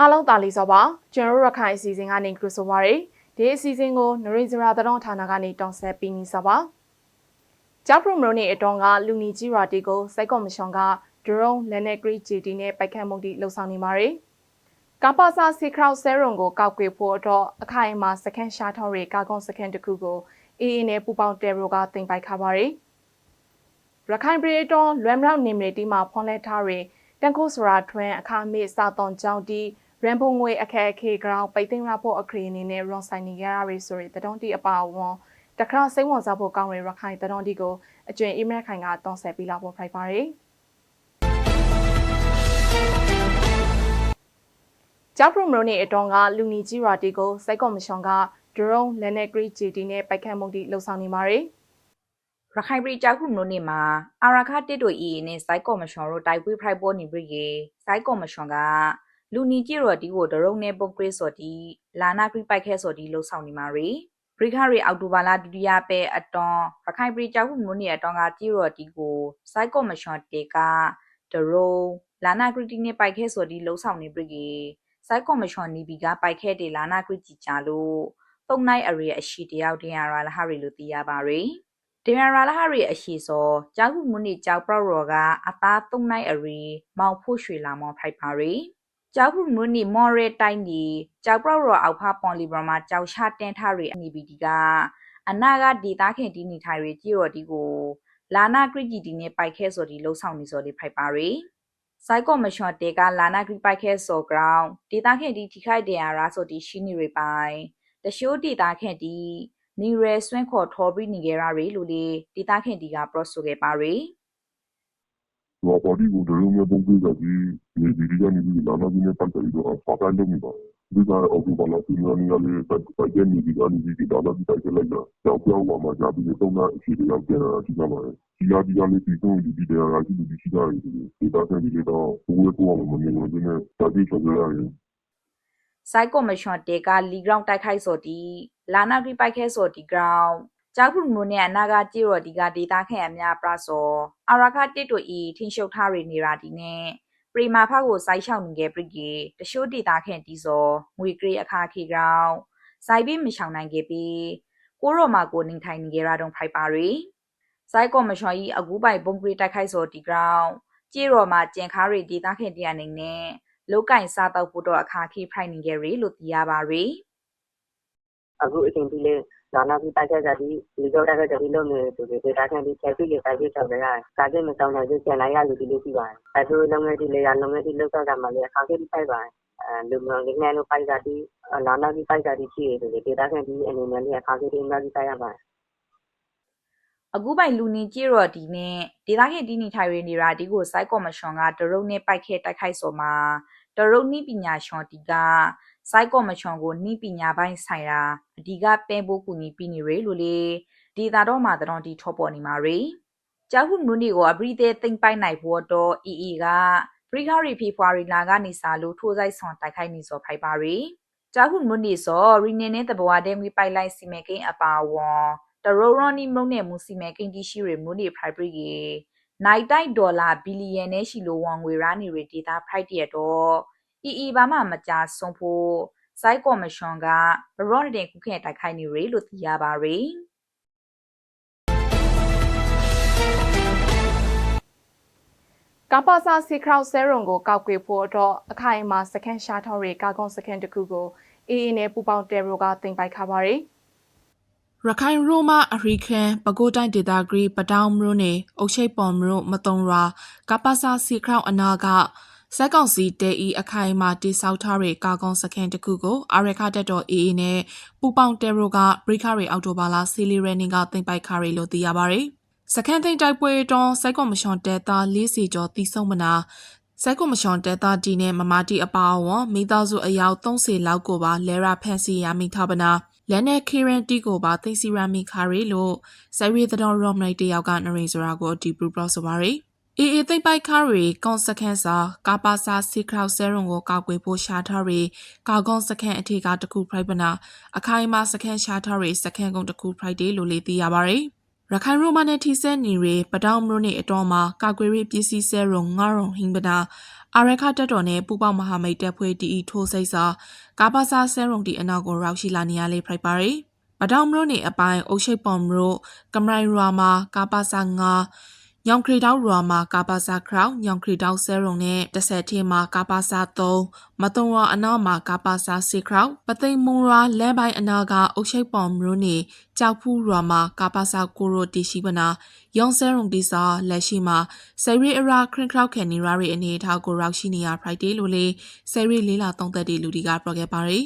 အားလုံးတာလီစောပါကျွန်တော်တို့ရခိုင်အစီအစဉ်ကနေကြိုဆိုပါရစေဒီအစီအစဉ်ကိုနရိဇရာသတော်ဌာနကနေတောင်းဆက်ပေးနေစပါကျောက်ပရုံမရုံနေအတော်ကလူနီကြီးရာတီကိုစိုက်ကော်မရှင်ကဒရုန်းလက်နက်ကရီဂျီတီနဲ့ပိုက်ခတ်မှုတီလှုပ်ဆောင်နေပါရယ်ကပ္ပစာစီခရောက်ဆဲရုံကိုကောက်ကွေဖို့တော့အခိုင်အမာစကန်ရှာထော်ရီကာကွန်စကန်တစ်ခုကိုအေးအေးနဲ့ပူပေါင်းတဲရိုကတင်ပိုက်ခါပါရယ်ရခိုင်ပြည်တော်လွမ်ရောက်နေမီတီမှာဖွန်လဲထားရီတန်ခိုးစရာထွန်းအခါမေ့စာသွန်ကြောင်းတီ ရန်ပုံငွေအခက်အခဲကြောင့်ပိတ်သိမ်းရဖို့အခရီးအနေနဲ့ရွန်ဆိုင်နေကြရပြီဆိုရင်တတော်တီအပါအဝင်တခါစိတ်ဝင်စားဖို့ကောင်းတဲ့ရခိုင်တတော်တီကိုအကျွင်အီမက်ခိုင်ကတောင်းဆက်ပေးလာဖို့ဖိုက်ပါရယ်ကျောက်ပရုံမရုံနေအတော်ကလူနီကြီးရာတီကိုစိုက်ကော်မရှင်ကဒရုန်းလက်နက်ကရီဂျီတီနဲ့ပိုက်ခတ်မှုတီလှုပ်ဆောင်နေပါရယ်ရခိုင်ပြည်ကြောက်ခုမလို့နေမှာအာရခတစ်တို့အီနဲ့စိုက်ကော်မရှင်တို့တိုက်ပွဲဖိုက်ပေါ်နေပြီကေစိုက်ကော်မရှင်က လူနီကြည့်တော့ဒီကိုဒရုံနဲ့ပုတ်ကရစ်စော်ဒီလာနာကရိပိုက်ခဲစော်ဒီလှုပ်ဆောင်နေမှာရီပရိခရီအောက်တိုဘာလဒုတိယပဲအတွန်ရခိုင်ပြည်ကြောက်ခုမလို့နေအတွန်ကကြည့်တော့ဒီကိုစိုက်ကော်မရှင်တေကဒရုံလာနာကရိတီနဲ့ပိုက်ခဲစော်ဒီလှုပ်ဆောင်နေပြီကေစိုက်ကော်မရှင်နီဘီကပိုက်ခဲတေလာနာကရိတီချလို့ပုံနိုင်အရေအရှိတယောက်တင်ရလာဟာရီလို့သိရပါရီဒေမရာလာဟရီအရှိစောကြောက်ခုမွနိကြောက်ပရော်ကအသားသုံးနိုင်အရီမောင်ဖို့ရွှေလာမောင်ဖိုက်ပါရီ ကြောက်ခုမွနိမော်ရဲတိုင်းဒီကြောက်ပရော်အောက်ဖာပွန်လီဘရမှာကြောက်ချတင်ထားရီအနီဘီဒီကအနာကဒေတာခင်တီနေထိုင်ရီကြည့်ရဒီကိုလာနာကရစ်ဂျီတီနဲ့ပိုက်ခဲစောဒီလှုပ်ဆောင်နေစောဒီဖိုက်ပါရီစိုက်ကောမရှင်တေကလာနာကရစ်ပိုက်ခဲစောဂရောင်းဒေတာခင်တီထိခိုက်တယ်ရာဆိုဒီရှိနေရီပိုင်တရှိုးဒေတာခင်တီနီရဲဆွန့်ခေါ်ထော်ပြီးနေကြရရီလို့လေဒေတာခင်တီကပရော့ဆိုခဲ့ပါရီဟောပါတီကိုဒရုံးမျိုးပုံပြကြပြီး ဒီဒီဒီကနေပြီးလာနာကြီးနဲ့ ပတ်သက်ပြီးတော့ပါတိုင်းလုပ်နေပါဒီကအောက်တိုဘာလစီနီယာနီယာလေးပတ်ပတ်ကျနေဒီကနေပြီးလာနာကြီးတိုက်လိုက်တာကြောက်ကြောက်ပါမှာကြာပြီးတော့နာအခြေတွေရောက်ကြတာရှိကြပါတယ်ဒီလာဒီကလေးဒီဆုံးဒီဒီတရားကရှိပြီးရှိကြတယ်ဒီတာဆန်ဒီတော့ဘဝကိုမမြင်လို့ဒီနဲ့တာတိချောကြရတယ် စိုက်ကောမရှင်တေကလီဂရောင်းတိုက်ခိုက်စောဒီလာနာဂရိပိုက်ခဲစောဒီဂရောင်းကြောက်ခုမုန်နဲ့ အနာကကြည့်ရောဒီက ဒေတာခင်အများပရစော အာရခတစ်တို့ဤထင်းရှုပ်ထားရနေရာဒီနဲ့ ပရိမာဖကိုစိုက်ရှောက်နေခဲ့ပြကေတရှိုးဒေတာခင်တီစောငွေကရေအခါခေဂရောင်းစိုက်ပြီးမရှောင်နိုင်ခဲ့ပြီးကိုရောမာကိုနေထိုင်နေကြရတော့ဖိုက်ပါရီစိုက်ကောမရှင်ဤအကူပိုင်ဘုံကရေတိုက်ခိုက်စောဒီဂရောင်းကြည့်ရောမှာကျင်ခါရီဒေတာခင်တရားနေနဲ့လောက်ကင်စားတော့ဖို့တော့အခါခေဖိုင်နေကြရီလို့သိရပါရီအခုအချိန်ကြီးလေး လာနာပြီးတိုက်ခဲ့ကြပြီးဒီတော့တိုက်ခဲ့ကြပြီးလုံးနေသူတွေဒါခံပြီးချက်ပြီးလေတိုက်ပြီးဆောင်ကြရတယ်။စာကြည့်မဆောင်နိုင်ဘူးကျန်လိုက်ရလူဒီလေးရှိပါတယ်။အခုလုံးငယ်ဒီလေးကလုံးငယ်ဒီလောက်တော့မှလည်းအခါကြီးဖိုက်ပါတယ်။အဲလူမျိုးလေးနဲ့လို့ပိုက်ကြပြီးလာနာပြီးပိုက်ကြပြီးရှိရတယ်ဒေတာခံပြီးအနေနဲ့လည်းအခါကြီးတွေမှပြီးပိုက်ရပါတယ်အခုပိုင်လူနေကြည့်ရော်ဒီနဲ့ဒေသခံတီနေထိုင်ရနေတာဒီကိုစိုက်ကော်မရှင်ကဒရုန်းနဲ့ပိုက်ခဲတိုက်ခိုက်စောမှာဒရုန်းနီးပညာရှင်တီက စိုက်ကော်မရှင်ကိုနီးပညာပိုင်းဆိုင်ရာအဓိကပင်ဖို့ကူညီပြီးနေရလို့လေဒေတာတော့မှာတတော်တီထောပေါ်နေမှာရီကြောက်ဟုနုနေကိုအပရိသေးသိမ့်ပိုက်နိုင်ဖို့တော့အီအီကပရိခရီဖေဖော်ဝါရီလာကနေစာလို့ထိုးဆိုင်ဆောင်တိုက်ခိုက်နေစောဖိုက်ပါရီကြောက်ဟုနုနေစောရီနေနဲ့တဘဝတဲမီပိုက်လိုက်စီမေကိန်းအပါဝွန်တရိုရော်နီမုံနဲ့မူစီမဲကိန်တီရှိရမူနေဖရိုက်ပရီကေနိုင်တိုက်ဒေါ်လာဘီလီယံနဲ့ရှိလိုဝန်ငွေရနေရဒေတာဖရိုက်တရတော့ အီအီဘာမှမကြာဆုံးဖို့စိုက်ကော်မရှင်ကဘရော့တဲ့ခုခဲတိုက်ခိုက်နေရလို့သိရပါရီကပ္ပစာစီခရောက်ဆဲရုံကိုကောက်ကွေဖို့တော့အခိုင်အမာစကန်ရှာထော်ရီကာကွန်စကန်တစ်ခုကိုအေးအေးနဲ့ပူပေါင်းတဲရိုကတင်ပိုက်ခါပါရယ်ရခိုင်ရိုမာအရိကန်ပကိုးတိုင်းဒေသဂရီပတောင်မရိုနေအုတ်ချိတ်ပေါ်မရိုမတုံရာကပ္ပစာစီခရောက်အနာက စက်ကောင်စီတဲဤအခိုင်အမာတိဆောက်ထားတဲ့ကာကွန်စကန်တစ်ခုကိုအာရခတက်တော်အေးအေးနဲ့ပူပေါင်းတဲရိုကဘရိခရီအော်တိုဘာလာစီလီရနင်းကတင်ပိုက်ခါရီလို့သိရပါဗျ။စကန်သိန်းတိုက်ပွဲတွန်းစိုက်ကော်မရှင်တဲတာ၄စီကျော်တီဆုံးမနာစက်ကွန်မရှင်တဲတာဒီနဲ့မမတီအပါအဝင်မိသားစုအယောက်30လောက်ကိုပါလဲရာဖန်စီရမိထားပနာလက်နဲ့ခေရန်တီကိုပါသိစီရမိခါရီလို့ဆယ်ရီသတော်ရော့မလိုက်တယောက်ကနရိဆိုတာကိုဒီပရူပရော့ဆိုပါရီ အေအေသိမ့်ပိုက်ခါရီကွန်စကန်စာကာပါစာစီခရောက်ဆဲရုံကိုကောက်ွယ်ဖို့ရှာထားရီကာကွန်စကန်အထီကတခုဖရိုက်ပနာအခိုင်အမာစကန်ရှာထားရီစကန်ကုန်တခုဖရိုက်ဒေးလို့လေသိရပါရီရခိုင်ရိုမာနဲ့ထိစဲနေရီပတောင်မရိုနေအတော်မှာကာကွယ်ရေးပစ္စည်းဆဲရုံငါရုံဟင်းပနာအာရခတက်တော်နဲ့ပူပေါင်းမဟာမိတ်တပ်ဖွဲ့တီအီထိုးစိတ်စာကာပါစာဆဲရုံတီအနောက်ကိုရောက်ရှိလာနေရလေဖိုက်ပါရီပတောင်မလို့နေအပိုင်းအုတ်ရှိတ်ပေါ်မလို့ကမရိုင်ရွာမှာကာပါစာငါ ညောင်ခရီတောက်ရွာမှာကာပါစာခရောင်ညောင်ခရီတောက်ဆဲရုံနဲ့တစ်ဆက်ထင်းမှာကာပါစာ3မတုံရွာအနောက်မှာကာပါစာစီခရောင်ပသိမ်မုံရွာလဲပိုင်းအနာကအုတ်ရှိတ်ပေါ်မလို့နေကြောက်ဖူးရွာမှာကာပါစာကိုရိုတီရှိပနာယောင်ဆဲရုံတီစာလက်ရှိမှာဆယ်ရီအရာခရင်ခရောက်ခဲနေရာရီအနေအထားကိုရောက်ရှိနေရ Friday လို့လေဆယ်ရီလေးလာသုံးသက်တဲ့လူဒီကပြောခဲ့ပါရီ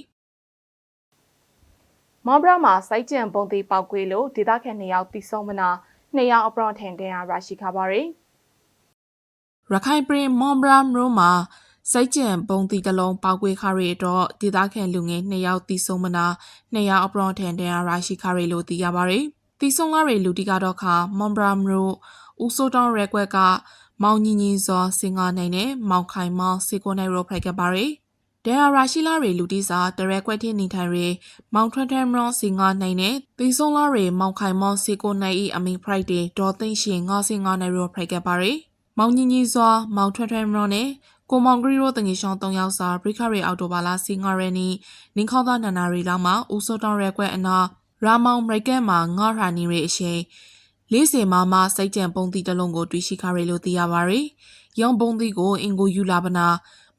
မော်ဘရာမှာစိုက်ကြံပုံသေးပောက်ကွေးလို့ဒေသခံနှစ်ယောက်တိဆုံးမနာ နှစ်ယောက်အပရော့ထင်တဲ့ရရှိခပါရီရခိုင်ပြည်မွန်ဘရာမရိုမှာစိတ်ကြံပုံတီတလုံးပောက်ကွေးခါရီတော့ဒေသခံလူငယ်နှစ်ယောက်တိဆုံးမနာနှစ်ယောက်အပရော့ထင်တဲ့ရရှိခရီလို့သိရပါရီတိဆုံးကားရီလူတီကတော့ခါမွန်ဘရာမရိုဦးစိုးတောင်းရဲကွက်ကမောင်ညီညီစောစင်ကာနိုင်နဲ့မောင်ခိုင်မောင်စေကိုနိုင်ရိုဖိုက်ကပါရီ ဒေယာရာရှိလာရီလူတီစာတရက်ကွက်ထင်းနေထိုင်ရီမောင်ထွန်းထွန်းမရောစင်ကာနိုင်နဲ့တိဆုံးလာရီမောင်ခိုင်မောင်စေကိုနိုင်ဤအမီဖရိုက်ဒေဒေါ်သိန်းရှင်ငါစင်ကာနိုင်ရိုဖိုက်ကပါရီမောင်ညီညီစွာမောင်ထွန်းထွန်းမရောနဲ့ကိုမောင်ဂရီရိုတငေရှောင်း၃ယောက်စာဘရိခရီအော်တိုဘာလာစီငါရဲနီနင်းခေါသာနန္နာရီလောက်မှာဦးစောတောင်းရဲကွက်အနာရာမောင်မရိကဲမှာငါရာနီရီအရှိန်လေးစင်မမစိတ်ကြံပုံတီတစ်လုံးကိုတွေ့ရှိခရီလို့သိရပါရီရောင်ပုံတီကိုအင်ကိုယူလာပနာ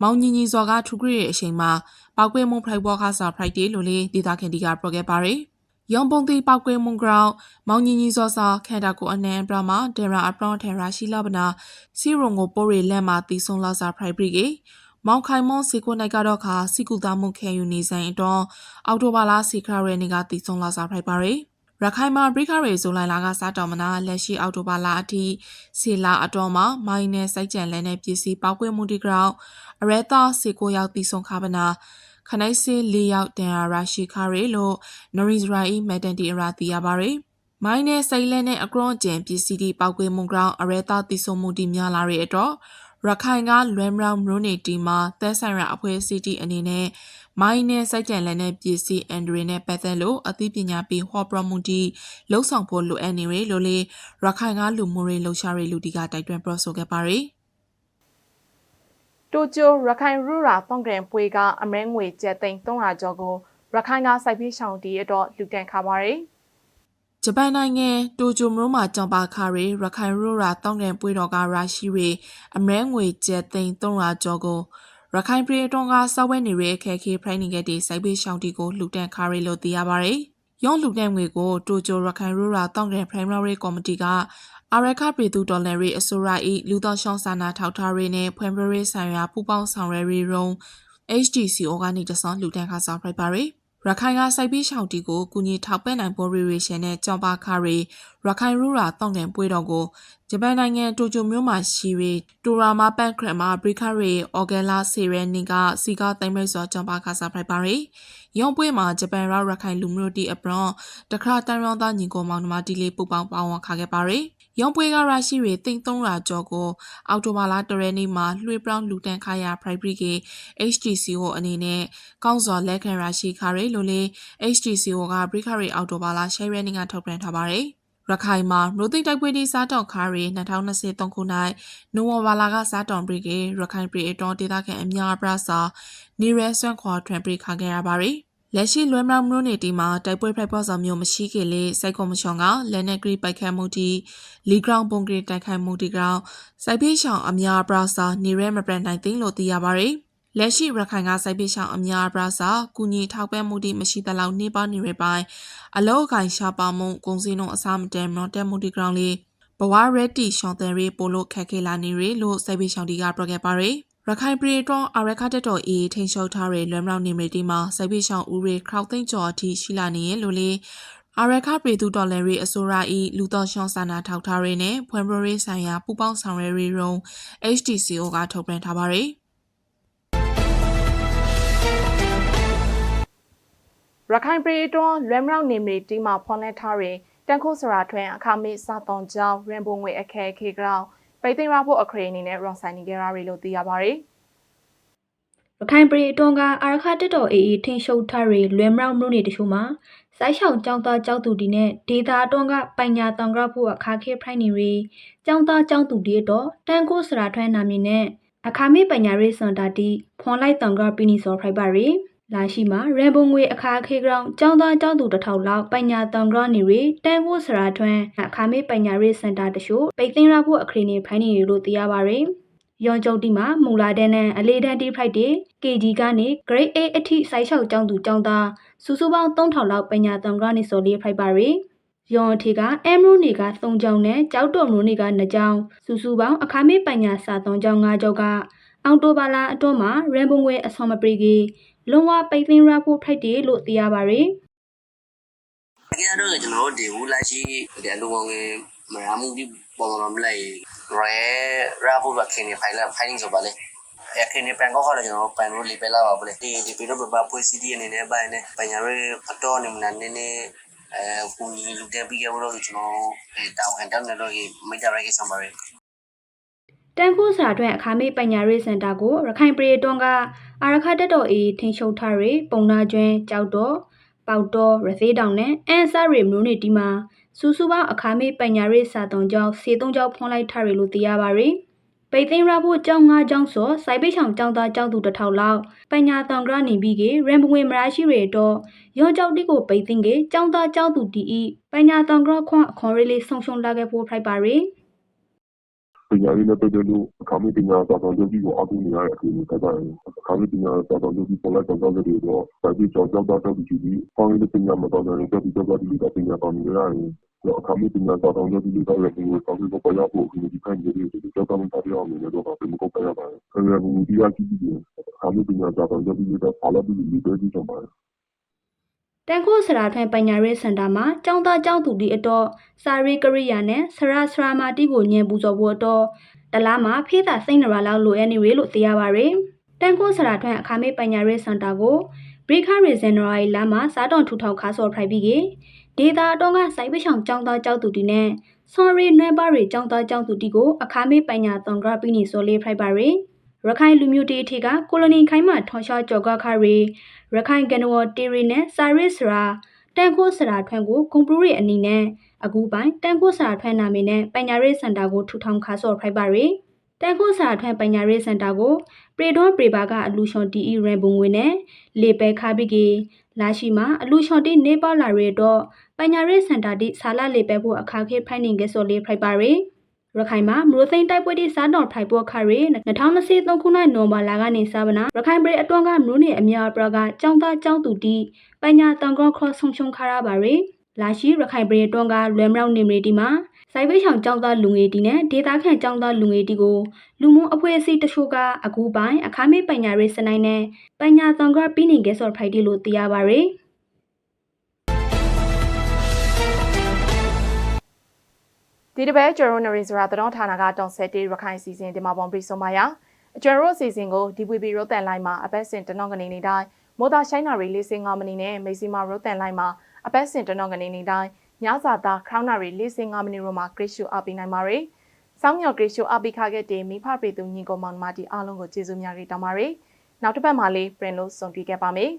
မောင်ညီညီစွာကထူခရီရဲ့အချိန်မှာပောက်ကွဲမှုဖရိုက်ဘောခါစာဖရိုက်တေးလို့လေဒေတာခင်ဒီကပရိုခဲ့ပါရီယောင်ပုံတီပောက်ကွဲမှုဂရောင်းမောင်ညီညီစောစာခန်တာကိုအနန်ပရမဒေရာအပရောင်းထေရာရှိလပနာစီရုံကိုပိုးရီလက်မှာတီဆုံလာစာဖရိုက်ပရီကေမောင်ခိုင်မွန်စီကိုနိုင်ကတော့ခါစီကူသားမှုခဲယူနေဆိုင်တော့အော်တိုဘာလာစီခရရဲနေကတီဆုံလာစာဖရိုက်ပါရီရခိုင်မှာဘရိခရီဇိုလိုင်လာကစားတော်မနာလက်ရှိအော်တိုဘာလာအထိစီလာအတော်မှာမိုင်းနဲ့စိုက်ကြံလဲနဲ့ပြည်စီပောက်ကွဲမှုတီဂရောင်း အရဲတာစီကိုရောက်တီဆုံခါပနာခနိုင်စီ၄ယောက်တန်ရာရှိခရီလို့နော်ရီဇရာအီမက်တန်တီအရာတီရပါရီမိုင်းနဲ့စိတ်လက်နဲ့အကရော့ကျန်ပစ္စည်းတီပောက်ကွဲမှုကြောင့်အရဲသားတည်ဆုံမှုတီများလာတဲ့အတွက်ရခိုင်ကလွမ်ရောင်မရိုနေတီမှာသက်ဆိုင်ရာအဖွဲ့အစည်းတီအနေနဲ့မိုင်းနဲ့စိုက်ကြံလက်နဲ့ပစ္စည်းအန်ဒရီနဲ့ပတ်သက်လို့အသိပညာပေးဟောပရမှုတီလှုပ်ဆောင်ဖို့လိုအပ်နေရလို့လေရခိုင်ကလူမှုရေးလှုပ်ရှားရေးလူတီကတိုက်တွန်းပြောဆိုခဲ့ပါရီ တိုကျိုရခိုင်ရူရာတောင်ကရင်ပွေကအမဲငွေကျပ်သိန်း300ကျော်ကိုရခိုင်ကစိုက်ပြီးရှောင်းတီအတော့လူတန်ခါပါရီဂျပန်နိုင်ငံတိုကျိုမရိုမှာကြောင်ပါခါရီရခိုင်ရိုရာတောင်းကန်ပွေတော်ကရာရှိရီအမဲငွေကျပ်သိန်း300ကျော်ကိုရခိုင်ပြည်တော်ကစောက်ဝဲနေရဲ့အခက်အခဲဖိုင်နေခဲ့တဲ့စိုက်ပေးရှောင်းတီကိုလှူဒန်းခါရီလို့သိရပါဗျ။ရုံးလှူဒန်းငွေကိုတိုကျိုရခိုင်ရိုရာတောင်းကန် primary committee က အာရခပြည်သူဒေါ်လာရီအစိုးရ၏လူတော်ရှောင်းစာနာထောက်ထားရေးနဲ့ဖွံ့ဖြိုးရေးဆိုင်ရာပူးပေါင်းဆောင်ရွက်ရေးရုံး HDCO ကနေတဆောင်းလူတန်းခါဆောင်ဖိုက်ပါရီရခိုင်ကစိုက်ပြီးရှောင်းတီကိုကုညီထောက်ပံ့နိုင်ဖို့ရီရီရှင်နဲ့ကြောင်ပါခရီရခိုင်ရူရာတောင်းကန်ပွဲတော်ကိုဂျပန်နိုင်ငံတိုကျိုမြို့မှာရှိရီတူရာမာပန့်ခရမှာဘရိခရီအော်ဂန်လာစီရန်နီကစီကာသိမ့်မိတ်စွာကြောင်ပါခါစားဖိုက်ပါရီရုံပွဲမှာဂျပန်ရောက်ရခိုင်လူမျိုးတီအပရွန်တခါတန်ရောင်းသားညီကိုမောင်နှမတီလေးပူပေါင်းပါဝင်ခါခဲ့ပါရီ ရုံပွဲကရရှိရီတိန့်300ကျော်ကိုအော်တိုဘာလာတရဲနေ့မှာလွှေပြောင်းလူတန်းခါရ private HTCO အနေနဲ့ကောင်းစွာလက်ခံရရှိခါရီလို့လေ HTCO ကဘရိခရီအော်တိုဘာလာရှယ်ရဲနင်းကထုတ်ပြန်ထားပါတယ်ရခိုင်မှာရိုသိတိုက်ပွဲဒီစားတောင်ခါရီ2023ခုနှစ်နိုဝဘာလာကစားတောင်ပရိကေရခိုင်ပြည်အတော်ဒေသခံအများပရစာနေရဲဆွန့်ခွာထွန်ပရိခါခဲ့ရပါရီ လက်ရှိလွမ်မောင်မြို့နယ်တီမှာတိုက်ပွဲဖိုက်ပေါ်ဆောင်မျိုးမရှိခဲ့လေစိုက်ကော်မရှင်ကလက်နက်ဂရီပိုက်ခတ်မှုတီလီဂရောင်ပုံဂရီတိုက်ခိုက်မှုတီကောင်စိုက်ဖေးရှောင်အများပရစာနေရဲမပရန်နိုင်သိန်းလို့သိရပါရီလက်ရှိရခိုင်ကစိုက်ပစ်ဆောင်အများပရစာကုညီထောက်ပံ့မှုတိမရှိသလောက်နေပါနေရပိုင်းအလောအကိုင်ရှာပါမှုကုံစင်းတို့အစားမတန်မနော်တက်မှုတိကောင်လေးဘဝရက်တီရှောင်းတန်ရီပိုလို့ခက်ခဲလာနေရလို့စိုက်ပစ်ဆောင်တီကပြခဲ့ပါရီ ရခိုင်ပြည်တော်အရခတက်တော်အေးထိန်ရှုပ်ထားတဲ့လွမ်မြောက်နေမတီမှာစိုက်ပစ်ဆောင်ဦးရီခရောက်သိန်းကျော်အထိရှိလာနေရလို့လေအရခပြည်သူတော်လန်ရီအစိုးရ၏လူတော်ရှောင်းစာနာထောက်ထားရင်းနဲ့ဖွံ့ဖြိုးရေးဆိုင်ရာပူးပေါင်းဆောင်ရွက်ရေးရုံး HDCO ကထုတ်ပြန်ထားပါရီရခိုင်ပြည်တော်လွမ်မြောက်နေမီတီမှာဖွန်လက်ထားရင်တန်ခိုးစရာထွန်းအခါမေစာတုံကြောင်းရင်ပုံငွေအခက်အခဲကြောင်း ပိတ်သိမ်းရဖို့အခရီးအနေနဲ့ရွန်ဆိုင်နေကြရတယ်လို့သိရပါတယ်။ရခိုင်ပြည်အတွင်းကအာရခတက်တော်အေအေထိန်ရှုပ်ထရီလွယ်မရောက်မှုနေတချို့မှာစိုက်ရှောင်ကြောင်းသားကြောက်သူဒီနဲ့ဒေတာအတွင်းကပညာတောင်ကဖို့အခါခဲဖိုင်နေရီကြောင်းသားကြောင်းသူဒီတော့တန်ကိုစရာထွန်းနာမည်နဲ့အခါမေပညာရေးစွန်တာတီဖွန်လိုက်တောင်ကပီနီစော်ဖိုက်ပါရီ။ လာရှိမှာရန်ပုံငွေအခါခေကောင်ចောင်းသားចောင်းသူတစ်ထောင်လောက်ပညာတန်ကနေရီတန်ဖို့စရာထွန်းအခါမေပညာရေးစင်တာတရှို့ပိတ်သိမ်းရဖို့အခရီးနေဖိုင်းနေလို့သိရပါရီရွန်ကျုံတီမှာမူလာတဲ့နဲ့အလေးတန်းတီဖိုက်တီ KG ကနေ Grade A အထိစိုက်လျှောက်ကျောင်းသူကျောင်းသားစုစုပေါင်း3000လောက်ပညာတန်ကနေစော်လေးဖိုက်ပါရီရွန်အထေကအမ်ရူနေက3ကျောင်းနဲ့ကျောက်တုံရိုးနေက2ကျောင်းစုစုပေါင်းအခါမေပညာစာ3ကျောင်း5ကျောင်းကအော်တိုဘာလာအတွန်းမှာရန်ပုံငွေအစောမပရီကီ လုံးဝပိတ်သိမ်းရဖို့ဖိုက်တီလို့သိရပါရီတကယ်တော့ကျွန်တော်တို့ဒီဘူးလက်ရှိဒီလူငယ်မရမှုဒီပေါ်မှာမလိုက်ရဲရာဖို့ကခင်းနေဖိုင်လာဖိုင်ဆိုပါလေရခင်းနေပန်ကောခေါ်တယ်ကျွန်တော်ပန်လို့လေးပဲလာပါဘူးလေဒီဒီပြီးတော့ဘာပွေစီဒီအနေနဲ့ပိုင်းနဲ့ပညာရေးအတော်နေမနာနေနေအဲကူညီလူတဲ့ပြီးရတော့ကျွန်တော်အဲတောင်းခံတောင်းနေတော့မိတာရဲကိဆောင်ပါပဲ တန်ခိုးစာအတွက်အခါမေးပညာရေးစင်တာကိုရခိုင်ပြည်တွန်းကအာရခတက်တော်အေးထင်းရှုပ်ထားရပုံနာကျွန်းကြောက်တော်ပေါက်တော်ရသေးတောင်နဲ့အန်ဆာရီမျိုးနေဒီမှာစူးစူပေါင်းအခါမေးပညာရေးစာတုံကြောင့်စေတုံးကြောင့်ဖွင့်လိုက်ထားရလို့သိရပါရီပိတ်သိမ်းရဖို့ကြောင်း၅ကြောင်းဆိုစိုက်ပိတ်ဆောင်ကြောင်းသားကြောင်းသူတစ်ထောင်လောက်ပညာတန်ကရနေပြီးကရန်ပငွေမရရှိရတော့ရောကြောက်တိကိုပိတ်သိမ်းကကြောင်းသားကြောင်းသူတီဤပညာတန်ကရခွန်အခွန်ရေးလေးဆုံရှုံလာခဲ့ဖို့ဖိုက်ပါရီ ပညာရေးနဲ့ပတ်သက်လို့အခါမပညာသာသနာ့ပြုကိုအကူနေရတဲ့အခြေအနေတက်ပါတယ်အခါမပညာသာသနာ့ပြုပေါ်လိုက်တော့တဲ့တွေတော့စာကြည့်ကြောင်းကြောက်တော့တူကြည့်ပေါင်းရတဲ့ပညာမတော်တဲ့တက်ပြီးတော့ဒီလိုပညာတော်နေရတယ်အခါမပညာသာသနာ့ပြုတော့လည်းဒီလိုဆောင်ရွက်ပေါ်ရောက်ဖို့ဒီဒီခိုင်းနေတယ်ဒီကြောက်တော့တာပြောင်းနေတော့ဘာမှမကောက်ရပါဘူးအဲဒီဘူဒီယာကြည့်ကြည့်အခါမပညာသာသနာ့ပြုတော့အားလုံးဒီလိုပဲကြည့်ကြပါ တန်ခိုးစရာထွန်းပညာရေးစင်တာမှာကျောင်းသားကျောင်းသူတီအတော့စာရေးကရိယာနဲ့ဆရာဆရာမတီကိုညံပူဇော်ဖို့အတော့တလားမှာဖေးသာစိတ်နရာလောက်လိုအပ်နေရလို့သိရပါရယ်တန်ခိုးစရာထွန်းအခါမေးပညာရေးစင်တာကိုဘရိခရီဇန်နဝါရီလမှာစားတော်ထူထောင်ခါစော်ဖရိုက်ပြီးကဒေတာတော့ကစိုက်ပချောင်ကျောင်းသားကျောင်းသူတီနဲ့ဆွန်ရီနွဲပါရီကျောင်းသားကျောင်းသူတီကိုအခါမေးပညာသွန်ကရပြီးနေစော်လေးဖရိုက်ပါရယ် ရခိုင်လူမျိုးတီအထက်ကကိုလိုနီခိုင်းမှထွန်ရှော့ကြော်ကခရီရခိုင်ကနဝတီရီနဲ့စာရစ်စရာတန်ခိုးစရာထွန်းကိုကွန်ပျူတာအနီနဲ့အခုပိုင်းတန်ခိုးစရာထွန်းနာမည်နဲ့ပညာရေးစင်တာကိုထူထောင်ခါစော့ဖိုက်ပါရီတန်ခိုးစရာထွန်းပညာရေးစင်တာကိုပရီဒွန်ပရီဘာကအလူရှွန်တီအီရန်ဘုံငွေနဲ့လေပဲခါဘီကီလာရှိမှာအလူရှွန်တီနေပါလာရဲတော့ပညာရေးစင်တာတိဆာလာလေပဲဖို့အခါခေဖိုင်နေကစော်လေးဖိုက်ပါရီ ရခိုင်မှာမလို့သိန်းတိုက်ပွဲတိစားတော်ဖိုက်ပေါ်ခါရီ2023ခုနှစ်နိုဝင်ဘာလကနေစပါနာရခိုင်ပြည်အတွန်းကမြို့နယ်အများအပြားကចောင်းသားចောင်းသူတီပညာတန်ကောခရဆုံချုံခါရပါရီလာရှိရခိုင်ပြည်အတွန်းကလွယ်မြောက်နေမီတီမှာစိုက်ပိတ်ဆောင်ចောင်းသားလူငယ်တီနဲ့ဒေတာခန့်ចောင်းသားလူငယ်တီကိုလူမှုအဖွဲ့အစည်းတချို့ကအခုပိုင်းအခါမေးပညာရေးစနိုင်နဲ့ပညာတန်ကောပြီးနေခဲ့စော်ဖိုက်တီလို့သိရပါရီ ဒီတစ်ပတ်ကျွန်တော်တို့နရီဇရာသတော်ဌာနကတောင်ဆက်တေးရခိုင်စီစဉ်ဒီမှာပုံပြီးဆုံးပါရကျွန်တော်တို့အစီအစဉ်ကို DVB ရိုးတန်လိုင်းမှာအပတ်စဉ်တနော့ကနေနေတိုင်းမိုးသားရှိုင်းနာရီ45မိနစ်နဲ့မေစီမာရိုးတန်လိုင်းမှာအပတ်စဉ်တနော့ကနေနေတိုင်းညစာသားခရောင်းနာရီ45မိနစ်ရိုမှာဂရစ်ရှူအပ်ပြီးနိုင်ပါရယ်စောင်းမြော်ဂရစ်ရှူအပ်ပြီးခခဲ့တဲ့မိဖပေသူညီကောင်မောင်မတီအားလုံးကိုကျေးဇူးများကြီးတောင်းပါရယ်နောက်တစ်ပတ်မှာလေးပြင်လို့ဆုံတွေ့ခဲ့ပါမယ်